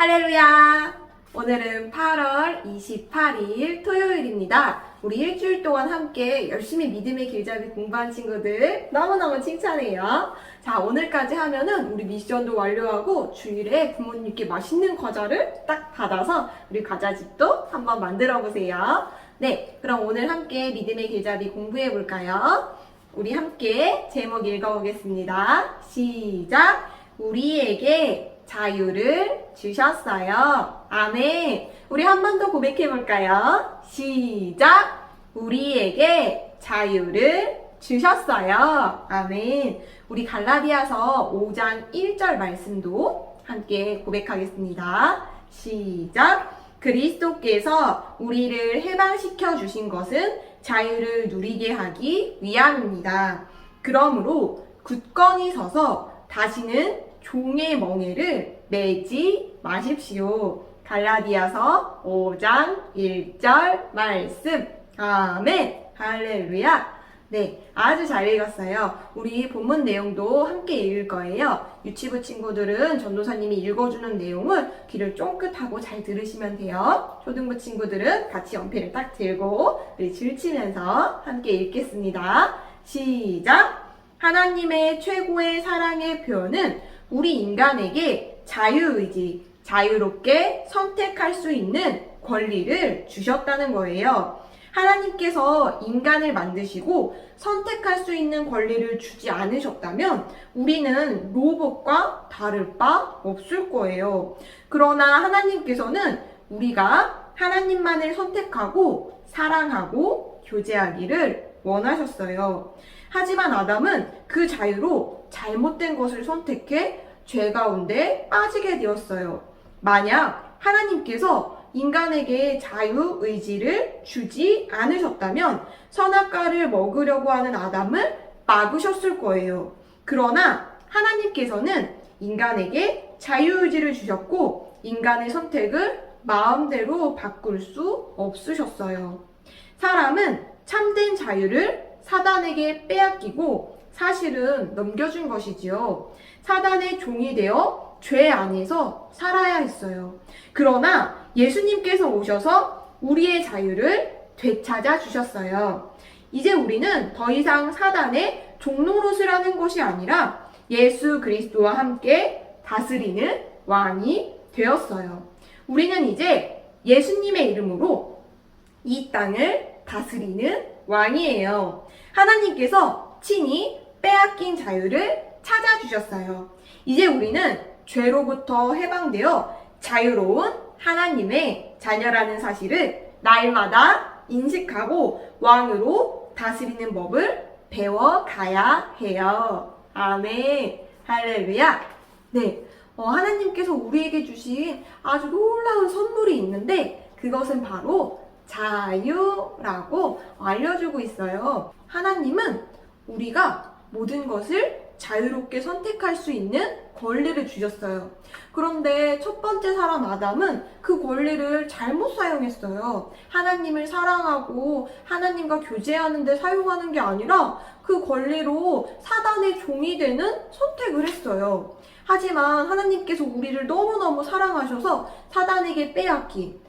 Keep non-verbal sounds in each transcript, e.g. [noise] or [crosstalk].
할렐루야! 오늘은 8월 28일 토요일입니다. 우리 일주일 동안 함께 열심히 믿음의 길잡이 공부한 친구들 너무너무 칭찬해요. 자, 오늘까지 하면은 우리 미션도 완료하고 주일에 부모님께 맛있는 과자를 딱 받아서 우리 과자집도 한번 만들어 보세요. 네, 그럼 오늘 함께 믿음의 길잡이 공부해 볼까요? 우리 함께 제목 읽어보겠습니다. 시작! 우리에게 자유를 주셨어요. 아멘. 우리 한 번 더 고백해 볼까요? 시작. 우리에게 자유를 주셨어요. 아멘. 우리 갈라디아서 5장 1절 말씀도 함께 고백하겠습니다. 시작. 그리스도께서 우리를 해방시켜 주신 것은 자유를 누리게 하기 위함입니다. 그러므로 굳건히 서서 다시는 종의 멍에를 매지 마십시오. 갈라디아서 5장 1절 말씀. 아멘. 할렐루야. 네, 아주 잘 읽었어요. 우리 본문 내용도 함께 읽을 거예요. 유치부 친구들은 전도사님이 읽어주는 내용을 귀를 쫑긋하고 잘 들으시면 돼요. 초등부 친구들은 같이 연필을 딱 들고 우리 줄치면서 함께 읽겠습니다. 시작! 하나님의 최고의 사랑의 표현은 우리 인간에게 자유의지, 자유롭게 선택할 수 있는 권리를 주셨다는 거예요. 하나님께서 인간을 만드시고 선택할 수 있는 권리를 주지 않으셨다면 우리는 로봇과 다를 바 없을 거예요. 그러나 하나님께서는 우리가 하나님만을 선택하고 사랑하고 교제하기를 원하셨어요. 하지만 아담은 그 자유로 잘못된 것을 선택해 죄 가운데 빠지게 되었어요. 만약 하나님께서 인간에게 자유 의지를 주지 않으셨다면 선악과를 먹으려고 하는 아담을 막으셨을 거예요. 그러나 하나님께서는 인간에게 자유 의지를 주셨고 인간의 선택을 마음대로 바꿀 수 없으셨어요. 사람은 참된 자유를 사단에게 빼앗기고 사실은 넘겨준 것이지요. 사단의 종이 되어 죄 안에서 살아야 했어요. 그러나 예수님께서 오셔서 우리의 자유를 되찾아 주셨어요. 이제 우리는 더 이상 사단의 하는 것이 아니라 예수 그리스도와 함께 다스리는 왕이 되었어요. 우리는 이제 예수님의 이름으로 이 땅을 다스리는 왕이에요. 하나님께서 친히 빼앗긴 자유를 찾아주셨어요. 이제 우리는 죄로부터 해방되어 자유로운 하나님의 자녀라는 사실을 날마다 인식하고 왕으로 다스리는 법을 배워가야 해요. 아멘. 할렐루야. 네. 어, 하나님께서 우리에게 주신 아주 놀라운 선물이 있는데 그것은 바로 자유라고 알려주고 있어요. 하나님은 우리가 모든 것을 자유롭게 선택할 수 있는 권리를 주셨어요. 그런데 첫 번째 사람 아담은 그 권리를 잘못 사용했어요. 하나님을 사랑하고 하나님과 교제하는데 사용하는 게 아니라 그 권리로 사단의 종이 되는 선택을 했어요. 하지만 하나님께서 우리를 너무너무 사랑하셔서 사단에게 빼앗긴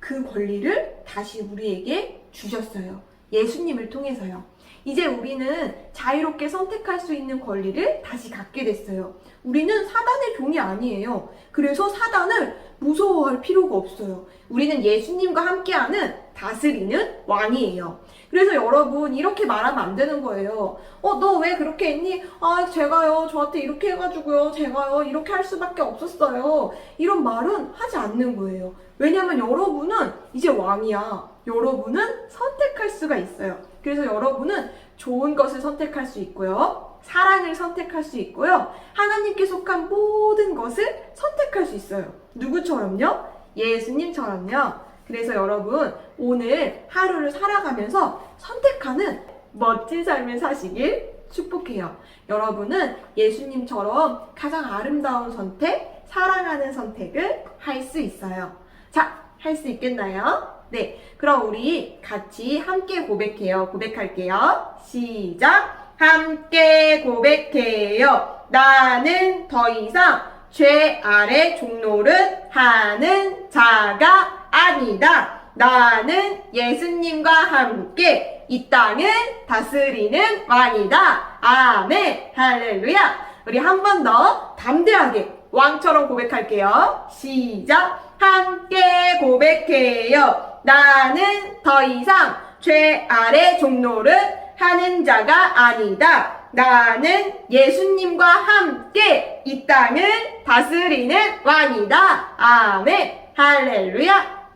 그 권리를 다시 우리에게 주셨어요. 예수님을 통해서요. 이제 우리는 자유롭게 선택할 수 있는 권리를 다시 갖게 됐어요. 우리는 사단의 종이 아니에요. 그래서 사단을 무서워할 필요가 없어요. 우리는 예수님과 함께하는 다스리는 왕이에요. 그래서 여러분 이렇게 말하면 안 되는 거예요. 어, 너 왜 그렇게 했니? 아, 제가요, 저한테 이렇게 해가지고요, 제가요, 이렇게 할 수밖에 없었어요. 이런 말은 하지 않는 거예요. 왜냐면 여러분은 이제 왕이야. 여러분은 선택할 수가 있어요. 그래서 여러분은 좋은 것을 선택할 수 있고요. 사랑을 선택할 수 있고요. 하나님께 속한 모든 것을 선택할 수 있어요. 누구처럼요? 예수님처럼요. 그래서 여러분, 오늘 하루를 살아가면서 선택하는 멋진 삶을 사시길 축복해요. 여러분은 예수님처럼 가장 아름다운 선택, 사랑하는 선택을 할 수 있어요. 자, 할 수 있겠나요? 네. 그럼 우리 같이 함께 고백해요. 고백할게요. 시작. 함께 고백해요. 나는 더 이상 죄 아래 종노릇 하는 자가 아니다. 나는 예수님과 함께 이 땅을 다스리는 왕이다. 아멘. 할렐루야. 우리 한 번 더 담대하게 왕처럼 고백할게요. 시작. 함께 고백해요. 나는 더 이상 죄 아래 종노릇 하는 자가 아니다. 나는 예수님과 함께 이 땅을 다스리는 왕이다. 아멘. 할렐루야.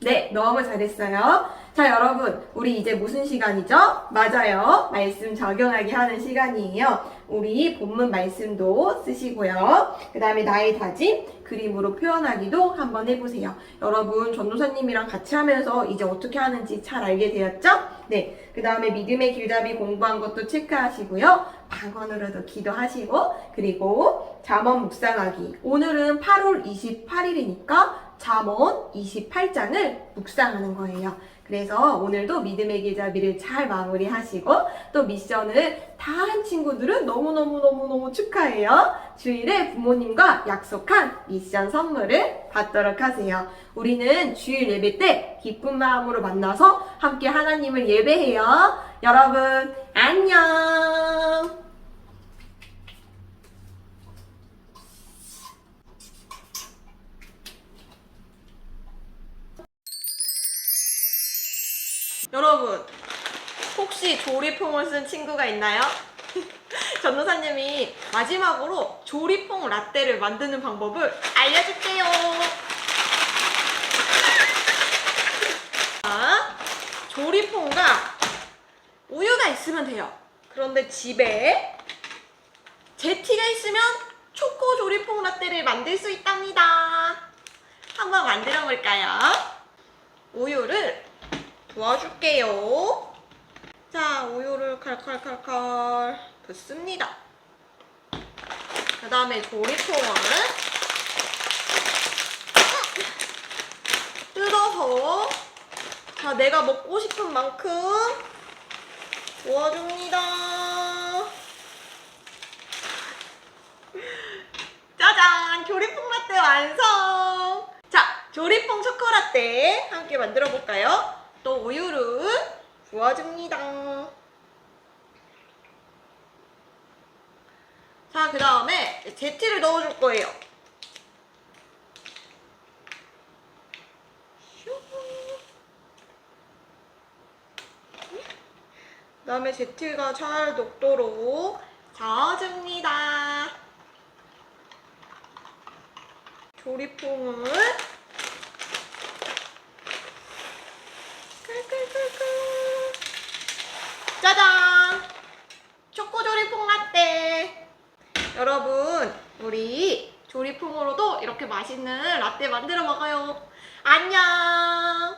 네, 너무 잘했어요. 자, 여러분, 우리 이제 무슨 시간이죠? 맞아요. 말씀 적용하기 하는 시간이에요. 우리 본문 말씀도 쓰시고요. 그 다음에 나의 다짐, 그림으로 표현하기도 한번 해보세요. 여러분, 전도사님이랑 같이 하면서 이제 어떻게 하는지 잘 알게 되었죠? 네. 그 다음에 믿음의 길잡이 공부한 것도 체크하시고요. 방언으로도 기도하시고, 그리고 잠언 묵상하기. 오늘은 8월 28일이니까 잠언 28장을 묵상하는 거예요. 그래서 오늘도 믿음의 길잡이를 잘 마무리하시고 또 미션을 다 한 친구들은 너무너무너무너무 축하해요. 주일에 부모님과 약속한 미션 선물을 받도록 하세요. 우리는 주일 예배 때 기쁜 마음으로 만나서 함께 하나님을 예배해요. 여러분, 안녕! 여러분, 혹시 조리퐁을 쓴 친구가 있나요? [laughs] 전도사님이 마지막으로 조리퐁 라떼를 만드는 방법을 알려줄게요. 자, 조리퐁과 우유가 있으면 돼요. 그런데 집에 제티가 있으면 초코 조리퐁 라떼를 만들 수 있답니다. 한번 만들어 볼까요? 우유를 도와줄게요. 자, 우유를 칼칼칼칼 붓습니다. 그 다음에 조리통을 뜯어서 자, 내가 먹고 싶은 만큼 도와줍니다. 짜잔! 조리퐁 라떼 완성! 자, 조리퐁 초코라떼 함께 만들어 볼까요? 또 우유를 부어줍니다. 자, 그 다음에 제티를 넣어줄 거예요. 그 다음에 제티가 잘 녹도록 저어줍니다. 조리퐁을 깔깔깔깔 짜잔! 초코 조리퐁 라떼! 여러분, 우리 조리퐁으로도 이렇게 맛있는 라떼 만들어 먹어요. 안녕!